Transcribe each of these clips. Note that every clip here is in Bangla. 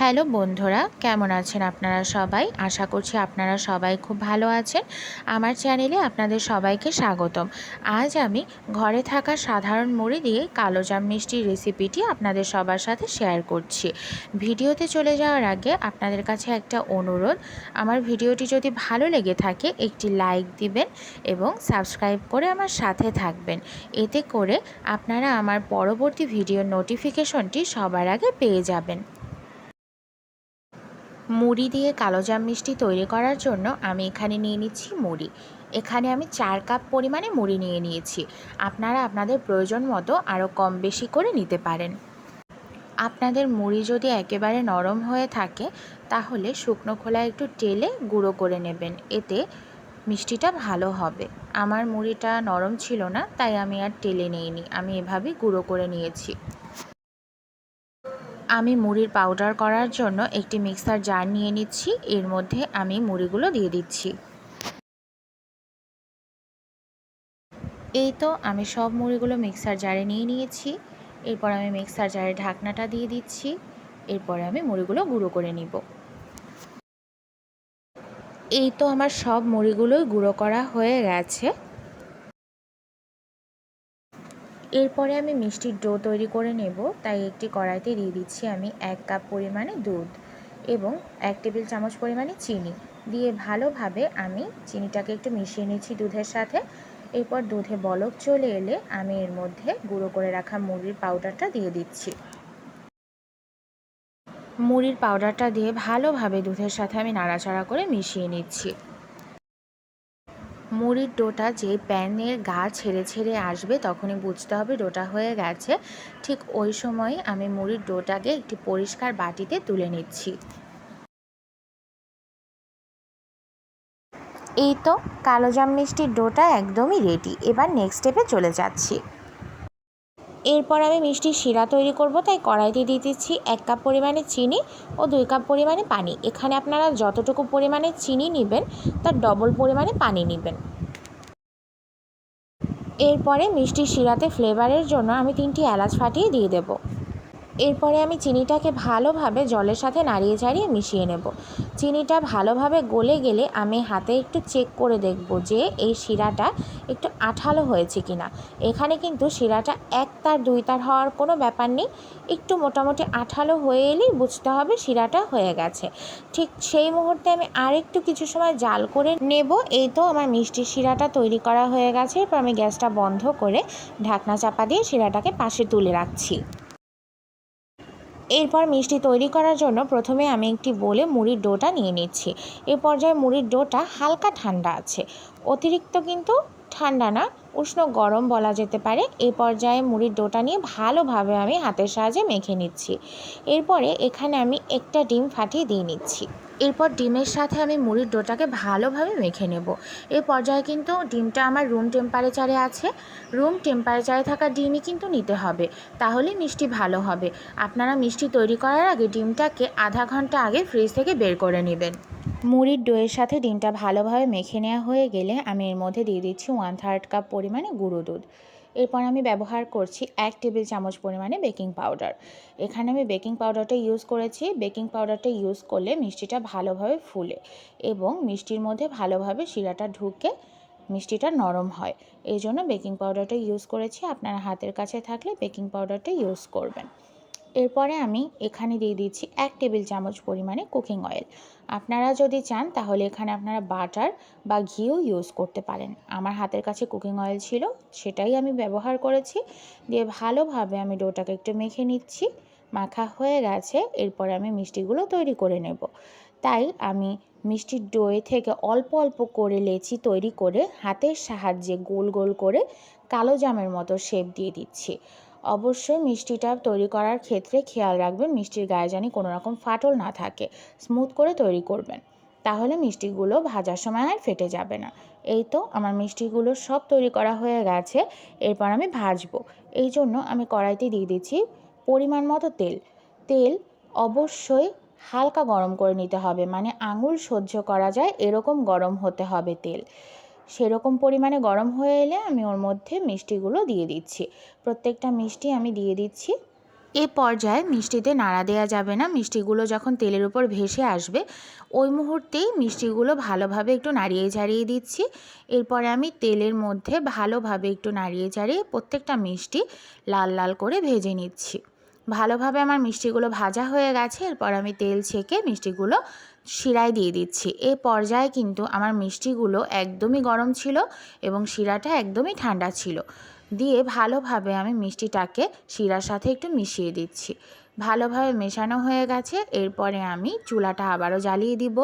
হ্যালো বন্ধুরা, কেমন আছেন আপনারা সবাই? আশা করছি আপনারা সবাই খুব ভালো আছেন। আমার চ্যানেলে আপনাদের সবাইকে স্বাগতম। আজ আমি ঘরে থাকা সাধারণ মুড়ি দিয়ে কালোজাম মিষ্টির রেসিপিটি আপনাদের সবার সাথে শেয়ার করছি। ভিডিওতে চলে যাওয়ার আগে আপনাদের কাছে একটা অনুরোধ, আমার ভিডিওটি যদি ভালো লেগে থাকে, একটি লাইক দিবেন এবং সাবস্ক্রাইব করে আমার সাথে থাকবেন। এতে করে আপনারা আমার পরবর্তী ভিডিওর নোটিফিকেশনটি সবার আগে পেয়ে যাবেন। মুড়ি দিয়ে কালোজাম মিষ্টি তৈরি করার জন্য আমি এখানে নিয়ে নিচ্ছি মুড়ি। এখানে আমি চার কাপ পরিমাণে মুড়ি নিয়ে নিয়েছি। আপনারা আপনাদের প্রয়োজন মতো আরও কম বেশি করে নিতে পারেন। আপনাদের মুড়ি যদি একেবারে নরম হয়ে থাকে, তাহলে শুকনো খোলা একটু টেলে গুঁড়ো করে নেবেন। এতে মিষ্টিটা ভালো হবে। আমার মুড়িটা নরম ছিল না, তাই আমি আর টেলে নিইনি। আমি এভাবেই গুঁড়ো করে নিয়েছি। আমি মুড়ির পাউডার করার জন্য একটি মিক্সার জার নিয়ে নিচ্ছি। এর মধ্যে আমি মুড়িগুলো দিয়ে দিচ্ছি। এই তো আমি সব মুড়িগুলো মিক্সার জারে নিয়ে নিয়েছি। এরপর আমি মিক্সার জারে ঢাকনাটা দিয়ে দিচ্ছি। এরপরে আমি মুড়িগুলো গুঁড়ো করে নিব। এই তো আমার সব মুড়িগুলোই গুঁড়ো করা হয়ে গেছে। এরপরে আমি মিষ্টির ডো তৈরি করে নেব, তাই একটি কড়াইতে দিয়ে দিচ্ছি আমি এক কাপ পরিমাণে দুধ এবং এক টেবিল চামচ পরিমাণে চিনি। দিয়ে ভালোভাবে আমি চিনিটাকে একটু মিশিয়ে নিচ্ছি দুধের সাথে। এরপর দুধে বলক চলে এলে আমি এর মধ্যে গুঁড়ো করে রাখা মুড়ির পাউডারটা দিয়ে দিচ্ছি। মুড়ির পাউডারটা দিয়ে ভালোভাবে দুধের সাথে আমি নাড়াচাড়া করে মিশিয়ে নিচ্ছি। মুড়ির ডোটা যে প্যানের গা ছেড়ে ছেড়ে আসবে, তখনই বুঝতে হবে ডোটা হয়ে গেছে। ঠিক ওই সময় আমি মুড়ির ডোটাকে একটি পরিষ্কার বাটিতে তুলে নিচ্ছি। এই তো, কালো জাম মিষ্টির ডোটা একদমই রেডি এবার নেক্সট স্টেপে চলে যাচ্ছি। এরপর আমি মিষ্টি শিরা তৈরি করব, তাই কড়াইতে দিয়ে দিচ্ছি এক কাপ পরিমাণে চিনি ও দুই কাপ পরিমাণে পানি। এখানে আপনারা যতটুকু পরিমাণে চিনি নেবেন, তার ডবল পরিমাণে পানি নেবেন। এরপরে মিষ্টি শিরাতে ফ্লেভারের জন্য আমি তিনটি এলাচ ফাটিয়ে দিয়ে দেবো। এরপরে আমি চিনিটাকে ভালোভাবে জলের সাথে নাড়িয়ে চাড়িয়ে মিশিয়ে নেব। চিনিটা ভালোভাবে গলে গেলে আমি হাতে একটু চেক করে দেখব যে এই শিরাটা একটু আঠালো হয়েছে কি না এখানে কিন্তু শিরাটা এক তার, দুই তার হওয়ার কোনো ব্যাপার নেই। একটু মোটামুটি আঠালো হয়ে এলেই বুঝতে হবে শিরাটা হয়ে গেছে। ঠিক সেই মুহূর্তে আমি আরেকটু কিছু সময় জাল করে নেব। এই তো আমার মিষ্টির শিরাটা তৈরি করা হয়ে গেছে। এরপর আমি গ্যাসটা বন্ধ করে ঢাকনা চাপা দিয়ে শিরাটাকে পাশে তুলে রাখছি। এরপর মিষ্টি তৈরি করার জন্য প্রথমে আমি একটি বলে মুড়ির ডোটা নিয়ে নিচ্ছি। এ পর্যায়ে মুড়ির ডোটা হালকা ঠান্ডা আছে। অতিরিক্ত কিন্তু ঠান্ডা না, উষ্ণ গরম বলা যেতে পারে। এই পর্যায়ে মুড়ির ডোটা নিয়ে ভালোভাবে আমি হাতের সাহায্যে মেখে নিচ্ছি। এরপরে এখানে আমি একটা ডিম ফাটিয়ে দিয়ে নিচ্ছি। এরপর ডিমের সাথে আমি মুড়ির ডোটাকে ভালোভাবে মেখে নেব। এই পর্যায়ে কিন্তু ডিমটা আমার রুম টেম্পারেচারে আছে। রুম টেম্পারেচারে থাকা ডিমই কিন্তু নিতে হবে। তাহলে মিষ্টি ভালো হবে। আপনারা মিষ্টি তৈরি করার আগে ডিমটাকে আধা ঘণ্টা আগে ফ্রিজ থেকে বের করে নেবেন। মুড়ির ডোয়ের সাথে ডিমটা ভালোভাবে মেখে নেওয়া হয়ে গেলে আমি এর মধ্যে দিয়ে দিচ্ছি ওয়ান থার্ড কাপ পরিমাণে গুঁড়ো দুধ। এরপর আমি ব্যবহার করছি এক টেবিল চামচ পরিমাণে বেকিং পাউডার এখানে আমি বেকিং পাউডারটা ইউজ করেছি। বেকিং পাউডারটা ইউজ করলে মিষ্টিটা ভালোভাবে ফুলে এবং মিষ্টির মধ্যে ভালোভাবে শিরাটা ঢুকে মিষ্টিটা নরম হয়। এই জন্য বেকিং পাউডারটা ইউজ করেছি। আপনার হাতের কাছে থাকলে বেকিং পাউডারটা ইউজ করবেন। এরপরে আমি এখানে দিয়ে দিচ্ছি এক টেবিল চামচ পরিমাণে কুকিং অয়েল। আপনারা যদি চান, তাহলে এখানে আপনারা বাটার বা ঘিও ইউজ করতে পারেন। আমার হাতের কাছে কুকিং অয়েল ছিল, সেটাই আমি ব্যবহার করেছি। দিয়ে ভালোভাবে আমি ডোটাকে একটু মেখে নিচ্ছি। মাখা হয়ে গেছে, এরপরে আমি মিষ্টিগুলো তৈরি করে নেব। তাই আমি মিষ্টির ডোয়ে থেকে অল্প অল্প করে লেচি তৈরি করে হাতের সাহায্যে গোল গোল করে কালো জামের মতো শেপ দিয়ে দিচ্ছি। অবশ্যই মিষ্টিটা তৈরি করার ক্ষেত্রে খেয়াল রাখবেন, মিষ্টির গায়ে জানি কোনো রকম ফাটল না থাকে। স্মুথ করে তৈরি করবেন। তাহলে মিষ্টিগুলো ভাজার সময় আর ফেটে যাবে না। এই তো আমার মিষ্টিগুলো সব তৈরি করা হয়ে গেছে, এরপর আমি ভাজবো। এই জন্য আমি কড়াইতে দিয়ে দিচ্ছি পরিমাণ মতো তেল। তেল অবশ্যই হালকা গরম করে নিতে হবে মানে আঙুল সহ্য করা যায় এরকম গরম হতে হবে তেল। সেরকম পরিমাণে গরম হয়ে এলে আমি ওর মধ্যে মিষ্টিগুলো দিয়ে দিচ্ছি। প্রত্যেকটা মিষ্টি আমি দিয়ে দিচ্ছি। এ পর্যায়ে মিষ্টিতে নাড়া দেওয়া যাবে না। মিষ্টিগুলো যখন তেলের উপর ভেসে আসবে, ওই মুহূর্তেই মিষ্টিগুলো ভালোভাবে একটু নাড়িয়ে ঝাড়িয়ে দিচ্ছি। এরপরে আমি তেলের মধ্যে ভালোভাবে একটু নাড়িয়ে চাড়িয়ে প্রত্যেকটা মিষ্টি লাল লাল করে ভেজে নিচ্ছি। ভালোভাবে আমার মিষ্টিগুলো ভাজা হয়ে গেছে। এরপর আমি তেল ছেঁকে মিষ্টিগুলো শিরায় দিয়ে দিচ্ছি। এ পর্যায়ে কিন্তু আমার মিষ্টিগুলো একদমই গরম ছিল এবং শিরাটা একদমই ঠান্ডা ছিল। দিয়ে ভালোভাবে আমি মিষ্টিটাকে শিরার সাথে একটু মিশিয়ে দিচ্ছি। ভালোভাবে মেশানো হয়ে গেছে। এরপরে আমি চুলাটা আবারও জ্বালিয়ে দিব।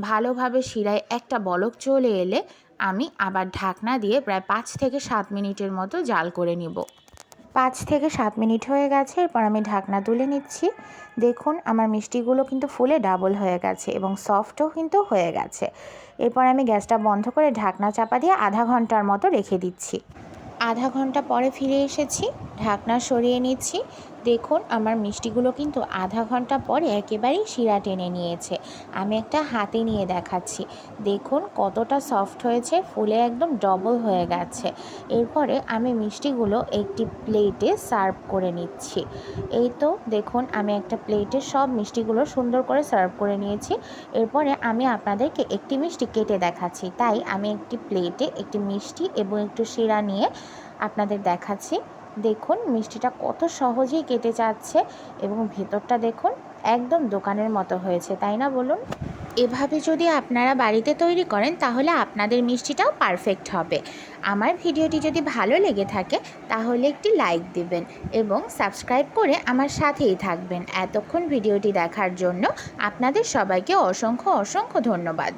ভালোভাবে শিরায় একটা বলক চলে এলে আমি আবার ঢাকনা দিয়ে প্রায় পাঁচ থেকে সাত মিনিটের মতো জাল করে নিব। পাঁচ থেকে সাত মিনিট হয়ে গেছে, এরপর আমি ঢাকনা তুলে নিচ্ছি। দেখুন, আমার মিষ্টিগুলো কিন্তু ফুলে ডাবল হয়ে গেছে এবং সফটও কিন্তু হয়ে গেছে। এরপর আমি গ্যাসটা বন্ধ করে ঢাকনা চাপা দিয়ে আধা ঘণ্টার মতো রেখে দিচ্ছি। আধা ঘণ্টা পরে ফিরে এসেছি, ঢাকনা সরিয়ে নিচ্ছি। দেখুন, আমার মিষ্টিগুলো কিন্তু আধা ঘণ্টা পরে একেবারেই শিরা টেনে নিয়েছে। আমি একটা হাতে নিয়ে দেখাচ্ছি। দেখুন, কতটা সফট হয়েছে, ফুলে একদম ডবল হয়ে গেছে। এরপরে আমি মিষ্টিগুলো একটি প্লেটে সার্ভ করে নিচ্ছি। এই তো, দেখুন, আমি একটা প্লেটে সব মিষ্টিগুলো সুন্দর করে সার্ভ করে নিয়েছি। এরপরে আমি আপনাদেরকে একটি মিষ্টি কেটে দেখাচ্ছি। তাই আমি একটি প্লেটে একটি মিষ্টি এবং একটু শিরা নিয়ে আপনাদের দেখাচ্ছি। দেখুন, মিষ্টিটা কত সহজেই কেটে যাচ্ছে এবং ভেতরটা দেখুন একদম দোকানের মতো হয়েছে, তাই না বলুন? এভাবে যদি আপনারা বাড়িতে তৈরি করেন, তাহলে আপনাদের মিষ্টিটাও পারফেক্ট হবে। আমার ভিডিওটি যদি ভালো লেগে থাকে, তাহলে একটি লাইক দিবেন এবং সাবস্ক্রাইব করে আমার সাথেই থাকবেন। এতক্ষণ ভিডিওটি দেখার জন্য আপনাদের সবাইকে অসংখ্য অসংখ্য ধন্যবাদ।